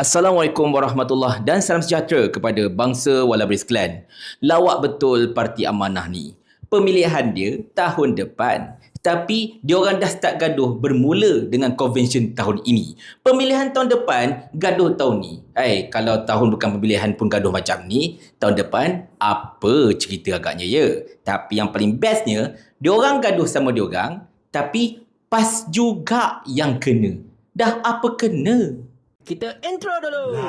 Assalamualaikum warahmatullahi dan salam sejahtera kepada bangsa Walabris Klan. Lawak betul Parti Amanah ni. Pemilihan dia tahun depan. Tapi diorang dah start gaduh bermula dengan convention tahun ini. Pemilihan tahun depan, gaduh tahun ni. Eh, kalau tahun bukan pemilihan pun gaduh macam ni, tahun depan apa cerita agaknya ya? Tapi yang paling bestnya, diorang gaduh sama diorang, tapi pas juga yang kena. Dah apa kena? Kita intro dulu.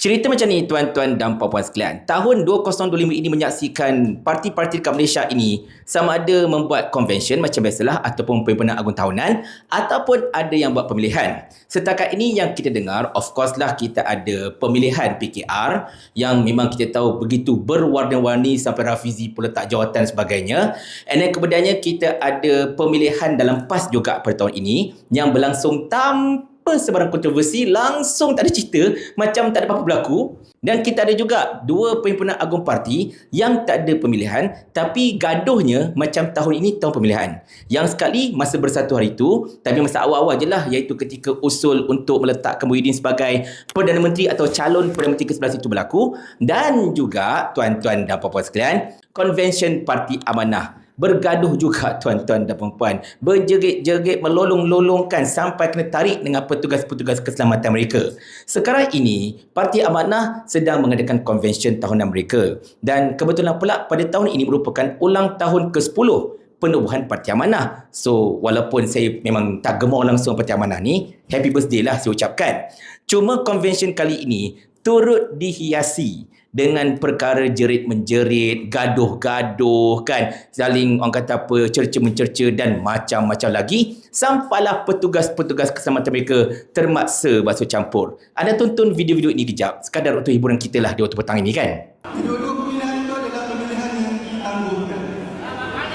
Cerita macam ni tuan-tuan dan puan-puan sekalian. Tahun 2025 ini menyaksikan parti-parti dekat Malaysia ini sama ada membuat convention macam biasalah ataupun perhimpunan agung tahunan ataupun ada yang buat pemilihan. Setakat ini yang kita dengar of course lah kita ada pemilihan PKR yang memang kita tahu begitu berwarna-warni sampai Rafizi pun letak jawatan sebagainya. And then kemudiannya kita ada pemilihan dalam PAS juga pada tahun ini yang berlangsung tanpa tanpa sebarang kontroversi? Langsung tak ada cerita macam tak ada apa-apa berlaku. Dan kita ada juga dua perhimpunan agung parti yang tak ada pemilihan tapi gaduhnya macam tahun ini tahun pemilihan. Yang sekali masa bersatu hari itu tapi masa awal-awal je lah iaitu ketika usul untuk meletakkan Muhyiddin sebagai Perdana Menteri atau calon Perdana Menteri ke-11 itu berlaku. Dan juga tuan-tuan dan puan-puan sekalian Convention Parti Amanah bergaduh juga tuan-tuan dan puan-puan berjerit-jerit melolong-lolongkan sampai kena tarik dengan petugas-petugas keselamatan mereka sekarang ini Parti Amanah sedang mengadakan convention tahunan mereka dan kebetulan pula pada tahun ini merupakan ulang tahun ke-10 penubuhan Parti Amanah. So, walaupun saya memang tak gemar langsung Parti Amanah ni, happy birthday lah saya ucapkan. Cuma convention kali ini turut dihiasi dengan perkara jerit menjerit, gaduh-gaduh kan, saling orang kata apa, cerca-mencerca dan macam-macam lagi sampailah petugas-petugas keselamatan mereka termaksa basuh campur. Anda tonton video-video ini kejap, sekadar untuk hiburan kita lah di waktu petang ini kan. Kedua-dua pemilihan itu adalah pemilihan yang ditangguhkan.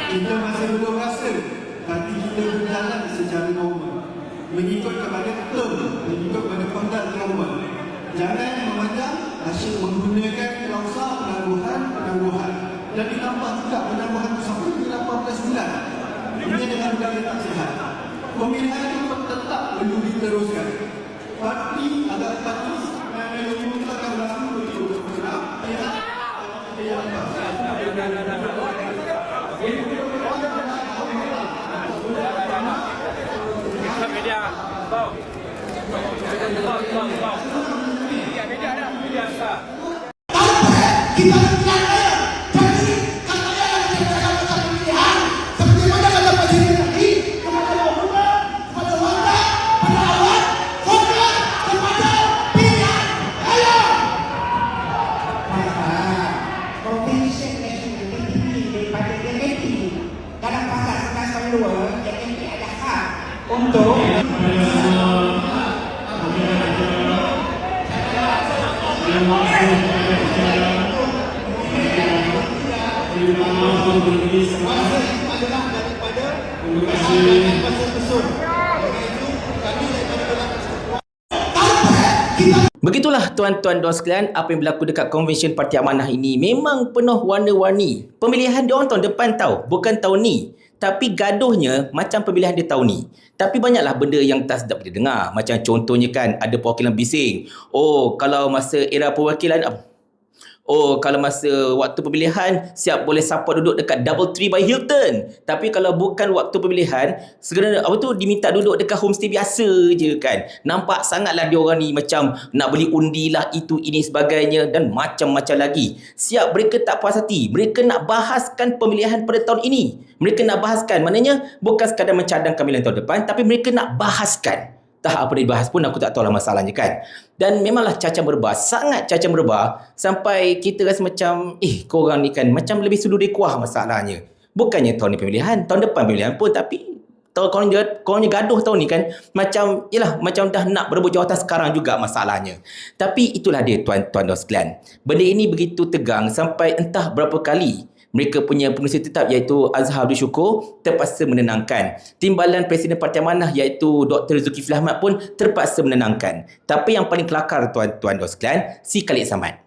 Kita masih belum rasa, tapi kita berjalan secara normal. Mengikut kepada term, mengikut kepada kontak normal. Jangan hasil menggunakan klausa penangguhan, penangguhan. Dan ditambah juga penangguhan itu sampai ke 18 bulan. Ini adalah budaya tak sihat. Pemilihan itu tetap perlu diteruskan. Parti agak parti yang mengumumkan berlaku begitu. Ya, ya, ya. media. Stop. Stop, stop, stop. Media, media ada. Media stop. Kita tidak jadi kalau ada yang kita lakukan pemilihan seperti mana kata presiden tadi kepada Wahuna, kepada Wanda, kepada awak, fokus kepada pilihan. Ayo. Provinsi Nasional lebih tinggi daripada DNP. Dalam pasal 11 DNP ada hak untuk Begitulah tuan-tuan dan sekalian apa yang berlaku dekat convention Parti Amanah ini memang penuh warna-warni. Pemilihan dia orang tahun depan tau, bukan tahun ni. Tapi gaduhnya macam pemilihan dia tahun ni. Tapi banyaklah benda yang tak sedap kita dengar. Macam contohnya kan ada perwakilan bising. Oh, kalau masa era perwakilan Oh, kalau masa waktu pemilihan siap boleh support duduk dekat Double Tree by Hilton. Tapi kalau bukan waktu pemilihan, segera apa tu diminta duduk dekat homestay biasa je kan. Nampak sangatlah dia orang ni macam nak beli undi lah itu ini sebagainya dan macam-macam lagi. Siap mereka tak puas hati. Mereka nak bahaskan pemilihan pada tahun ini. Mereka nak bahaskan. Maknanya bukan sekadar mencadangkan pemilihan tahun depan tapi mereka nak bahaskan tahap apa yang dibahas pun aku tak tahu lah masalahnya kan. Dan memanglah caca merebah, sangat caca merebah sampai kita rasa macam eh korang ni kan macam lebih sudu kuah masalahnya. Bukannya tahun ni pemilihan, tahun depan pemilihan pun tapi tahun korang korang je gaduh tahun ni kan macam yalah macam dah nak berebut jawatan sekarang juga masalahnya. Tapi itulah dia tuan-tuan dan sekalian. Benda ini begitu tegang sampai entah berapa kali mereka punya pengurusi tetap iaitu Azhar Abdul Syukur terpaksa menenangkan. Timbalan Presiden Parti Amanah iaitu Dr. Zulkifli Ahmad pun terpaksa menenangkan. Tapi yang paling kelakar tuan-tuan dan sekalian, si Khalid Samad.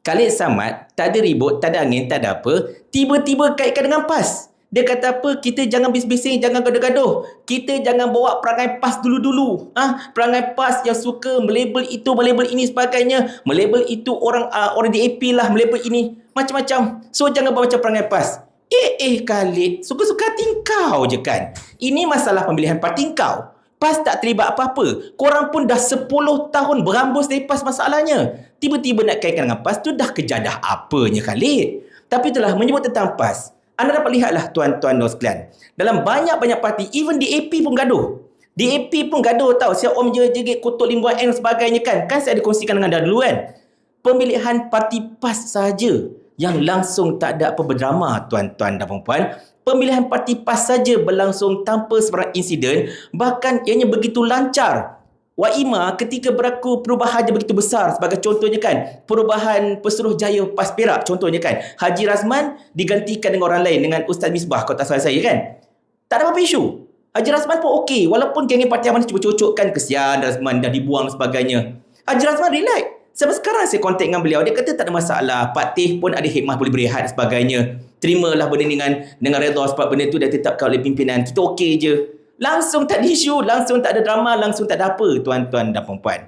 Khalid Samad tak ada ribut, tak ada angin, tak ada apa. Tiba-tiba kaitkan dengan PAS. Dia kata apa? Kita jangan bising-bising, jangan gaduh-gaduh. Kita jangan bawa perangai PAS dulu-dulu. Ah, perangai PAS yang suka melabel itu, melabel ini sebagainya. Melabel itu orang uh, orang DAP lah, melabel ini. Macam-macam. So, jangan bawa macam perangai PAS. Eh, eh Khalid, suka-suka hati kau je kan? Ini masalah pemilihan parti kau. PAS tak terlibat apa-apa. Korang pun dah 10 tahun berambus PAS masalahnya. Tiba-tiba nak kaitkan dengan PAS tu dah kejadah apanya Khalid. Tapi itulah menyebut tentang PAS. Anda dapat lihatlah tuan-tuan dan sekalian. Dalam banyak-banyak parti, even DAP pun gaduh. DAP pun gaduh tau. Siap Om je jegit kutuk limbuan N sebagainya kan. Kan saya ada kongsikan dengan anda dulu kan. Pemilihan parti PAS saja yang langsung tak ada apa berdrama tuan-tuan dan puan-puan. Pemilihan parti PAS saja berlangsung tanpa sebarang insiden. Bahkan ianya begitu lancar. Waima ketika berlaku perubahan yang begitu besar sebagai contohnya kan perubahan Pesuruh Jaya PAS Perak contohnya kan Haji Razman digantikan dengan orang lain dengan Ustaz Misbah kalau tak salah saya kan? Tak ada apa-apa isu. Haji Razman pun okey walaupun geng parti amanah cuba cocokkan kesian Razman dah dibuang dan sebagainya. Haji Razman relax. Sampai sekarang saya kontak dengan beliau dia kata tak ada masalah Pak Teh pun ada hikmah boleh berehat dan sebagainya. Terimalah benda dengan dengan redha sebab benda tu dah ditetapkan oleh pimpinan. Kita okey je Langsung tak ada isu, langsung tak ada drama, langsung tak ada apa tuan-tuan dan puan-puan.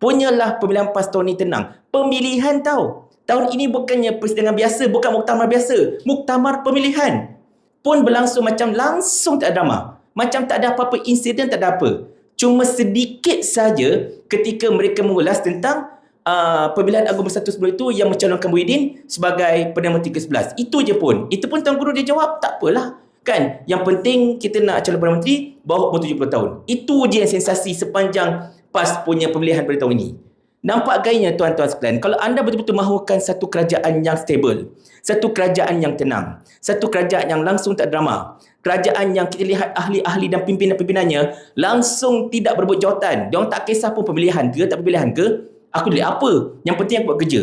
Punyalah pemilihan PAS tahun ni tenang. Pemilihan tau. Tahun ini bukannya persidangan biasa, bukan muktamar biasa. Muktamar pemilihan. Pun berlangsung macam langsung tak ada drama. Macam tak ada apa-apa insiden, tak ada apa. Cuma sedikit saja ketika mereka mengulas tentang uh, pemilihan Agung Bersatu sebelum itu yang mencalonkan Muhyiddin sebagai Perdana Menteri ke-11. Itu je pun. Itu pun Tuan Guru dia jawab, tak apalah. Kan? Yang penting kita nak calon Perdana Menteri bawah umur 70 tahun. Itu je yang sensasi sepanjang PAS punya pemilihan pada tahun ini. Nampak gayanya tuan-tuan sekalian. Kalau anda betul-betul mahukan satu kerajaan yang stable. Satu kerajaan yang tenang. Satu kerajaan yang langsung tak drama. Kerajaan yang kita lihat ahli-ahli dan pimpinan-pimpinannya langsung tidak berebut jawatan. Dia tak kisah pun pemilihan ke, tak pemilihan ke. Aku lihat apa. Yang penting aku buat kerja.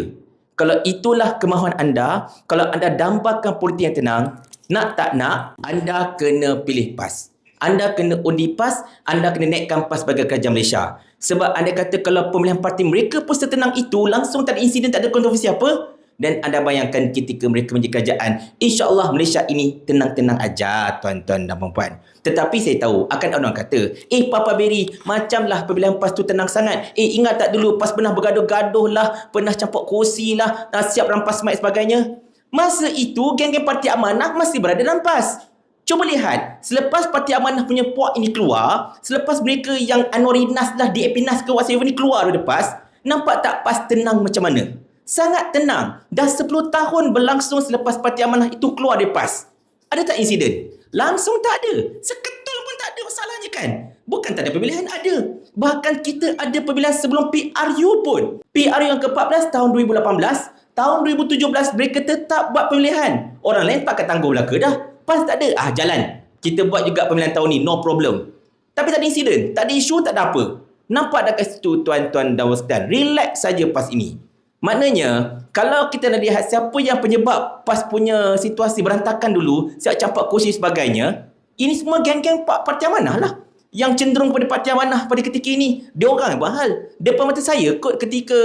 Kalau itulah kemahuan anda, kalau anda dambakan politik yang tenang, nak tak nak, anda kena pilih PAS. Anda kena undi PAS, anda kena naikkan PAS sebagai kerajaan Malaysia. Sebab anda kata kalau pemilihan parti mereka pun setenang itu, langsung tak ada insiden, tak ada kontroversi apa. Dan anda bayangkan ketika mereka menjadi kerajaan, insyaAllah Malaysia ini tenang-tenang aja tuan-tuan dan puan-puan. Tetapi saya tahu, akan orang kata, eh Papa Berry, macamlah pemilihan PAS tu tenang sangat. Eh ingat tak dulu PAS pernah bergaduh-gaduh lah, pernah campur kursi lah, siap rampas mic sebagainya. Masa itu, geng-geng Parti Amanah masih berada dalam PAS. Cuba lihat, selepas Parti Amanah punya puak ini keluar, selepas mereka yang Anwari Nas lah, DAP Nas ke WhatsApp ni keluar dari PAS, nampak tak PAS tenang macam mana? Sangat tenang. Dah 10 tahun berlangsung selepas Parti Amanah itu keluar dari PAS. Ada tak insiden? Langsung tak ada. Seketul pun tak ada masalahnya kan? Bukan tak ada pemilihan, ada. Bahkan kita ada pemilihan sebelum PRU pun. PRU yang ke-14 tahun 2018, Tahun 2017 mereka tetap buat pemilihan. Orang lain pakai tanggung belaka dah. Pas tak ada. Ah jalan. Kita buat juga pemilihan tahun ni. No problem. Tapi tak ada insiden. Tak ada isu, tak ada apa. Nampak dah kat situ tuan-tuan dan wasdan. Relax saja pas ini. Maknanya, kalau kita nak lihat siapa yang penyebab pas punya situasi berantakan dulu, siap campak kursi sebagainya, ini semua geng-geng parti amanah lah yang cenderung kepada parti amanah pada ketika ini dia orang yang buat hal. Depan mata saya kot ketika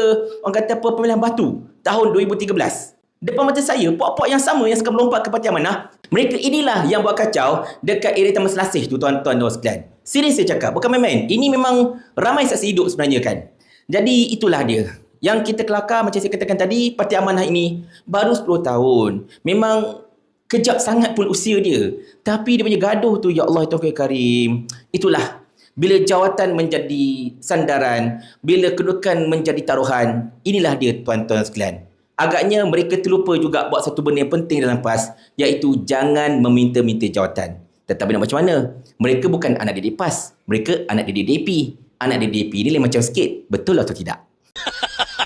orang kata apa pemilihan batu tahun 2013 depan mata saya puak-puak yang sama yang suka melompat ke parti amanah mereka inilah yang buat kacau dekat area Taman Selasih tu tuan-tuan dan sekalian. Serius saya cakap bukan main-main. Ini memang ramai saksi hidup sebenarnya kan. Jadi itulah dia. Yang kita kelakar macam saya katakan tadi parti amanah ini baru 10 tahun. Memang Kejap sangat pun usia dia. Tapi dia punya gaduh tu, Ya Allah, Tuhan Karim. Itulah. Bila jawatan menjadi sandaran, bila kedudukan menjadi taruhan, inilah dia tuan-tuan sekalian. Agaknya mereka terlupa juga buat satu benda yang penting dalam PAS, iaitu jangan meminta-minta jawatan. Tetapi nak macam mana? Mereka bukan anak didik PAS. Mereka anak didik DP. Anak didik DP ni lain macam sikit. Betul atau tidak?